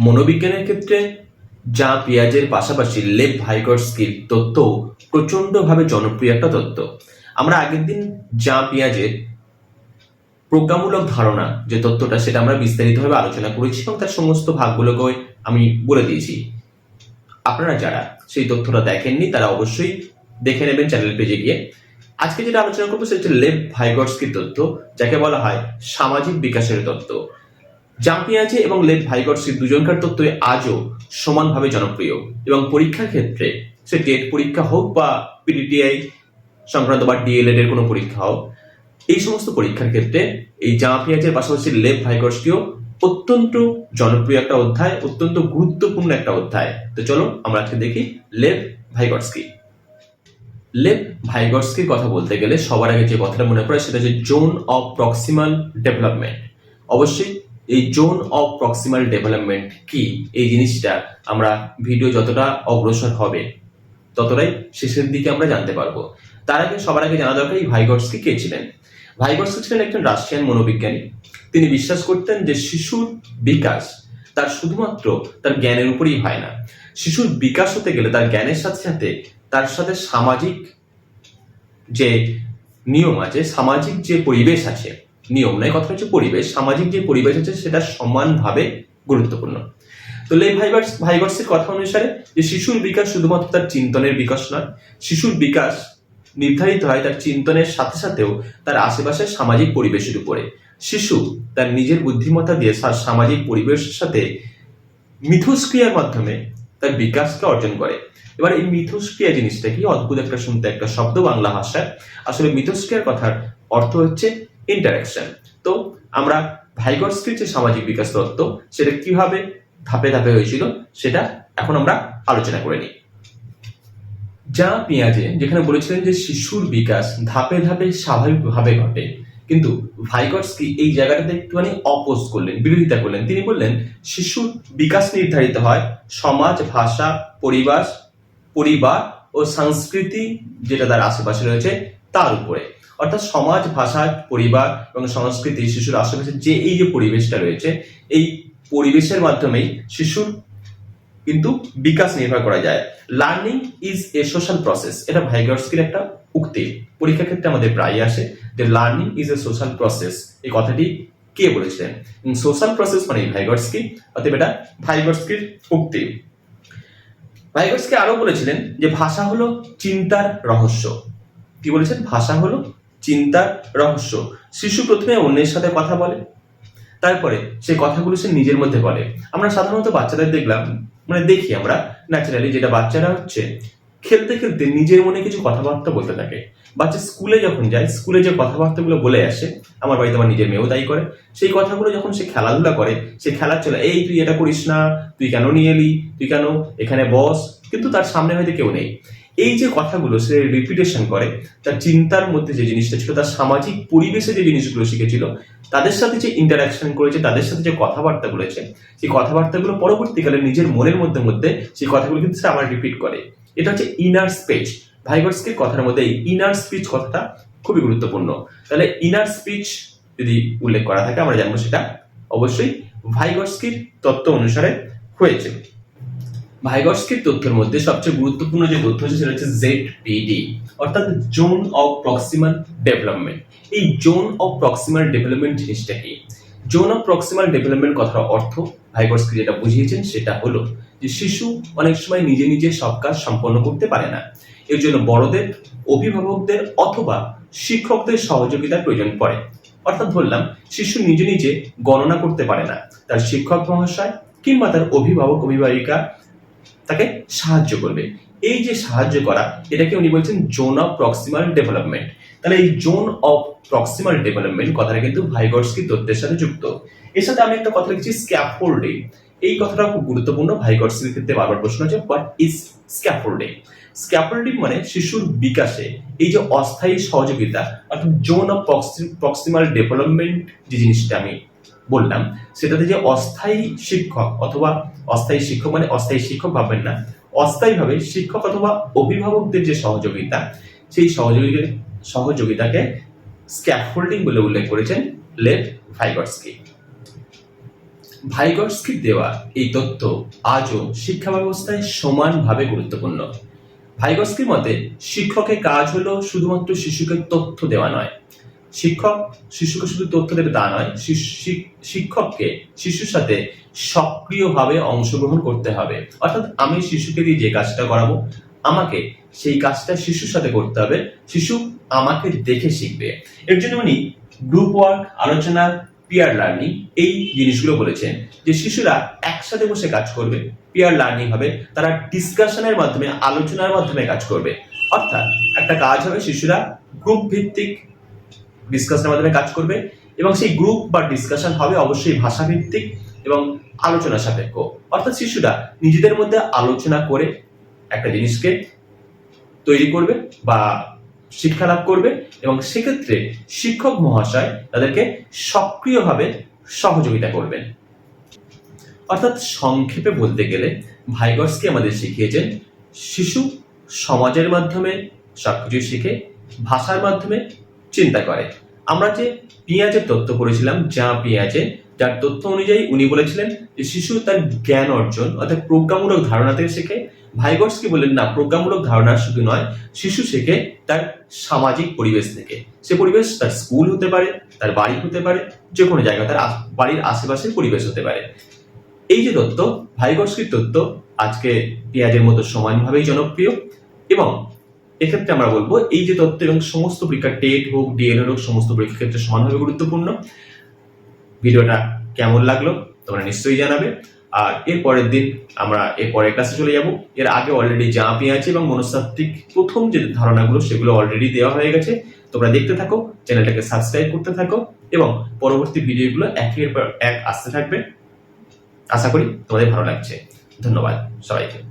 মনোবিজ্ঞানের ক্ষেত্রে যা পেঁয়াজের পাশাপাশি লেভ ভাইগর্সকির তত্ত্ব প্রচণ্ডভাবে জনপ্রিয় একটা তত্ত্ব। আমরা আগের দিন যা পেঁয়াজের প্রজ্ঞামূলক ধারণা যে তত্ত্বটা, সেটা আমরা বিস্তারিতভাবে আলোচনা করেছি এবং তার সমস্ত ভাগগুলোকে আমি বলে দিয়েছি। আপনারা যারা সেই তথ্যটা দেখেননি, তারা অবশ্যই দেখে নেবেন চ্যানেল পেজে গিয়ে। আজকে যেটা আলোচনা করব, সেটা হচ্ছে লেভ ভাইগর্সকির তত্ত্ব, যাকে বলা হয় সামাজিক বিকাশের তত্ত্ব। জাম্পিয়াজে এবং লেভ ভাইগর্সকির দুজনকার তত্ত্বই আজও সমানভাবে জনপ্রিয়। এবং পরীক্ষার ক্ষেত্রে সে টেট পরীক্ষা হোক বা পিডিটিআই সংক্রান্ত বা ডিএলএড এর কোনো পরীক্ষা হোক, এই সমস্ত পরীক্ষার ক্ষেত্রে এই জামা পেঁয়াজের পাশাপাশি লেভ ভাইগর্সকিও অত্যন্ত জনপ্রিয় একটা অধ্যায়, অত্যন্ত গুরুত্বপূর্ণ একটা অধ্যায়। তো চলো আমরা আজকে দেখি লেভ ভাইগর্সকি। লেভ ভাইগর্সকির কথা বলতে গেলে সবার আগে যে কথাটা মনে পড়ে সেটা হচ্ছে জোন অফ প্রক্সিমাল ডেভেলপমেন্ট অবশ্যই এই জোন অফ প্রক্সিমাল ডেভেলপমেন্ট কি? এই জিনিসটা আমরা ভিডিও যতটা অগ্রসর হবে, ততটাই শেষের দিকে আমরা জানতে পারব। তার আগে সবার আগে জানা দরকার এই ভাইগর্সকি কে ছিলেন? ভাইগর্সকি ছিলেন একজন রাশিয়ান মনোবিজ্ঞানী। তিনি বিশ্বাস করতেন যে শিশুর বিকাশ তার শুধুমাত্র তার জ্ঞানের উপরেই হয় না। শিশুর বিকাশ হতে গেলে তার জ্ঞানের সাথে সাথে তার সাথে সামাজিক যে নিয়ম আছে, সামাজিক যে পরিবেশ আছে নিয়ম নয় কথা হচ্ছে পরিবেশ। সামাজিক যে পরিবেশ আছে, সেটা সমানভাবে গুরুত্বপূর্ণ। তো লে ভাইবার্স ভাইবার্সের কথা অনুসারে যে শিশুর বিকাশ শুধুমাত্র তার চিন্তনের বিকাশ নয়, শিশুর বিকাশ নির্ধারিত হয় তার চিন্তনের সাথে সাথেও তার আশেপাশের সামাজিক পরিবেশের উপরে। শিশু তার নিজের বুদ্ধিমত্তা দিয়ে তার সামাজিক পরিবেশের সাথে মিথস্ক্রিয়ার মাধ্যমে তার বিকাশকে অর্জন করে। এবার এই মিথস্ক্রিয়া জিনিসটা কি? অদ্ভুত একটা শুনতে একটা শব্দ বাংলা ভাষায়। আসলে মিথস্ক্রিয়ার কথার অর্থ হচ্ছে ইন্টারাকশন তো আমরা ভাইগর্সকির যে সামাজিক বিকাশ তত্ত্ব সেটা কীভাবে ধাপে ধাপে হয়েছিল, সেটা এখন আমরা আলোচনা করে নিই। যা পেঁয়াজে, যেখানে বলেছিলেন যে শিশুর বিকাশ ধাপে ধাপে স্বাভাবিকভাবে ঘটে, কিন্তু ভাইগর্সকি এই জায়গাটাতে একটুখানি অপোজ করলেন, বিরোধিতা করলেন। তিনি বললেন, শিশুর বিকাশ নির্ধারিত হয় সমাজ, ভাষা পরিবার পরিবার ও সংস্কৃতি, যেটা তার আশেপাশে রয়েছে, তার উপরে। অর্থাৎ সমাজ, ভাষা, পরিবার এবং সংস্কৃতি, শিশুর আশেপাশে যে এই যে পরিবেশটা রয়েছে, এই পরিবেশের মাধ্যমেই শিশুর কিন্তু বিকাশ নির্ভর করা যায়। Learning is a social process এটা ভাইগার্সকির একটা উক্তি। পরীক্ষার ক্ষেত্রে আমাদের প্রায় আসে যে learning is a social process এই কথাটি কে বলেছিলেন? সোশ্যাল প্রসেস মানে ভাইগার্সকি অতএব এটা ভাইগার্সকির উক্তি। ভাইগার্সকি আরও বলেছিলেন যে ভাষা হলো চিন্তার রহস্য। কি বলেছেন? ভাষা হলো চিন্তার রহস্য। শিশু প্রথমে অন্যের সাথে কথা বলে। তারপরে সেই কথাগুলো সে নিজের মধ্যে বলে। আমরা সাধারণত বাচ্চাদের দেখলাম মানে দেখি আমরা ন্যাচারালি যেটা বাচ্চারা হচ্ছে, খেলতে খেলতে নিজের মনে কিছু কথাবার্তা বলতে থাকে। বাচ্চা স্কুলে যখন যায়, স্কুলে যে কথাবার্তাগুলো বলে আসে, আমার বাড়িতে আমার নিজের মেয়েও তাই করে। সেই কথাগুলো যখন সে খেলাধুলা করে, সে খেলার চলে, এই তুই এটা করিস না, তুই কেন নিয়ে এলি? তুই কেন এখানে বস? কিন্তু তার সামনে হয়তো কেউ নেই। এই যে কথাগুলো সে রিপিটেশন করে, তার চিন্তার মধ্যে যে জিনিসটা ছিল, তার সামাজিক পরিবেশে যে জিনিসগুলো শিখেছিল, তাদের সাথে যে ইন্টারাকশন করেছে, তাদের সাথে যে কথাবার্তা বলেছে, সেই কথাবার্তাগুলো পরবর্তীকালে নিজের মনের মধ্যে মধ্যে সেই কথাগুলো কিন্তু সে আবার রিপিট করে। এটা হচ্ছে ইনার স্পেচ ভাইগর্সকে কথার মধ্যে এই ইনার স্পিচ কথাটা খুবই গুরুত্বপূর্ণ। তাহলে ইনার স্পিচ যদি উল্লেখ করা থাকে, আমরা জানব সেটা অবশ্যই ভাইগর্সকির তত্ত্ব অনুসারে হয়েছে। ভাইগর্সকির তথ্যের মধ্যে সবচেয়ে গুরুত্বপূর্ণ যে তথ্য হচ্ছে সেটা হচ্ছে জেড পিডি অর্থাৎ জোন অফ প্রক্সিমাল ডেভেলপমেন্ট এই জোন অফ প্রক্সিমাল ডেভেলপমেন্ট জিনিসটা কি? জোন অফ প্রক্সিমাল ডেভেলপমেন্ট কথার অর্থ ভাইগর্সকি যেটা বুঝিয়েছেন, সেটা হলো যে শিশু অনেক সময় নিজে নিজে সব কাজ সম্পন্ন করতে পারে না। এর জন্য বড়দের, অভিভাবকদের অথবা শিক্ষকদের সহযোগিতার প্রয়োজন পড়ে। অর্থাৎ ধরলাম, শিশু নিজে নিজে গণনা করতে পারে না। তার শিক্ষক মহাশয় কিংবা তার অভিভাবক, অভিভাবিকা তাকে সাহায্য করবে। এই যে সাহায্য করা, এটাকে উনি বলছেন জোন অফ প্রক্সিমাল ডেভেলপমেন্ট তাহলে এই জোন অফ প্রক্সিমাল ডেভেলপমেন্ট কথাটা কিন্তু ভাইগর্সকি তত্ত্বের সাথে যুক্ত। এর সাথে আমি একটা কথা লিখছি স্ক্যাফোল্ডিং এই কথাটা খুব গুরুত্বপূর্ণ, ভাইগর্সকির ক্ষেত্রে বারবার প্রশ্ন আছে হোয়াট ইজ স্ক্যাফোল্ডিং স্ক্যাফোল্ডিং মানে শিশুর বিকাশে, এই যে অস্থায়ী সহযোগিতা, অর্থাৎ জোন অফ প্রক্সিমাল ডেভেলপমেন্ট যে জিনিসটা আমি বললাম, সেটাতে যে অস্থায়ী শিক্ষক অথবা অস্থায়ী শিক্ষক মানে অস্থায়ী শিক্ষক ভাববেন না, অস্থায়ীভাবে শিক্ষক অথবা অভিভাবকদের যে সহযোগিতা, সেই সহযোগিতা, সহযোগিতাকে স্ক্যাফোল্ডিং বলে উল্লেখ করেছেন লেভ ভাইগর্সকি ভাইগর্সকে দেওয়া এই তথ্য আজও শিক্ষা ব্যবস্থায় সমানভাবে গুরুত্বপূর্ণ। ভাইগস্কির মতে, শিক্ষকের কাজ হলো শুধুমাত্র শিশুকে তথ্য দেওয়া নয় শিক্ষক, শিশুকে শুধু তথ্য দেবে তা নয় শিক্ষককে শিশুর সাথে সক্রিয়ভাবে অংশগ্রহণ করতে হবে। অর্থাৎ আমি শিশুকে দিয়ে যে কাজটা করাবো, আমাকে সেই কাজটা শিশুর সাথে করতে হবে, শিশু আমাকে দেখে শিখবে। এর জন্য উনি গ্রুপ ওয়ার্ক আলোচনা পিয়ার লার্নিং এই জিনিসগুলো বলেছেন যে শিশুরা একসাথে বসে কাজ করবে পিয়ার লার্নিং হবে, তারা ডিসকাশনের মাধ্যমে, আলোচনার মাধ্যমে কাজ করবে। অর্থাৎ একটা কাজ হবে শিশুরা গ্রুপ ভিত্তিক ডিসকাশনের মাধ্যমে কাজ করবে এবং সেই গ্রুপ বা ডিসকাশন হবে অবশ্যই ভাষাভিত্তিক এবং আলোচনা সাপেক্ষ। অর্থাৎ শিশুরা নিজেদের মধ্যে আলোচনা করে একটা জিনিসকে তৈরি করবে বা শিক্ষা লাভ করবে এবং সেক্ষেত্রে শিক্ষক মহাশয় তাদেরকে সক্রিয়ভাবে সহযোগিতা করবেন। অর্থাৎ সংক্ষেপে বলতে গেলে ভাইগর্সকে আমাদের শিখিয়েছেন, শিশু সমাজের মাধ্যমে সবকিছু শিখে, ভাষার মাধ্যমে চিন্তা করে। আমরা যে পেঁয়াজের তথ্য পড়েছিলাম, যা পেঁয়াজে, যার তথ্য অনুযায়ী উনি বলেছিলেন যে শিশু তার জ্ঞান অর্জন, অর্থাৎ প্রজ্ঞামূলক ধারণা থেকে শেখে। ভাইগর্সকে বললেন না, প্রজ্ঞামূলক ধারণা শুধু নয়, শিশু শেখে তার সামাজিক পরিবেশ থেকে। সে পরিবেশ তার স্কুল হতে পারে, তার বাড়ি হতে পারে যে কোনো জায়গা তার বাড়ির আশেপাশের পরিবেশ হতে পারে। এই যে তত্ত্ব ভাইগর্সকির তত্ত্ব আজকে পেঁয়াজের মতো সমানভাবেই জনপ্রিয় এবং এক্ষেত্রে আমরা বলব, এই যে তত্ত্ব এবং সমস্ত পরীক্ষা টেট হোক ডিএল হোক, সমস্ত পরীক্ষার ক্ষেত্রে সমানভাবে গুরুত্বপূর্ণ। ভিডিওটা কেমন লাগল তোমরা নিশ্চয়ই জানাবে। আর এর পরের দিন আমরা এর পরের ক্লাসে চলে যাব। এর আগে অলরেডি যা পেঁয়াজ এবং মনস্তাত্ত্বিক প্রথম যে ধারণাগুলো, সেগুলো অলরেডি দেওয়া হয়ে গেছে। তোমরা দেখতে থাকো, চ্যানেলটাকে সাবস্ক্রাইব করতে থাকো এবং পরবর্তী ভিডিওগুলো একের পর এক আসতে থাকবে। আশা করি তোমাদের ভালো লাগছে। ধন্যবাদ সবাইকে।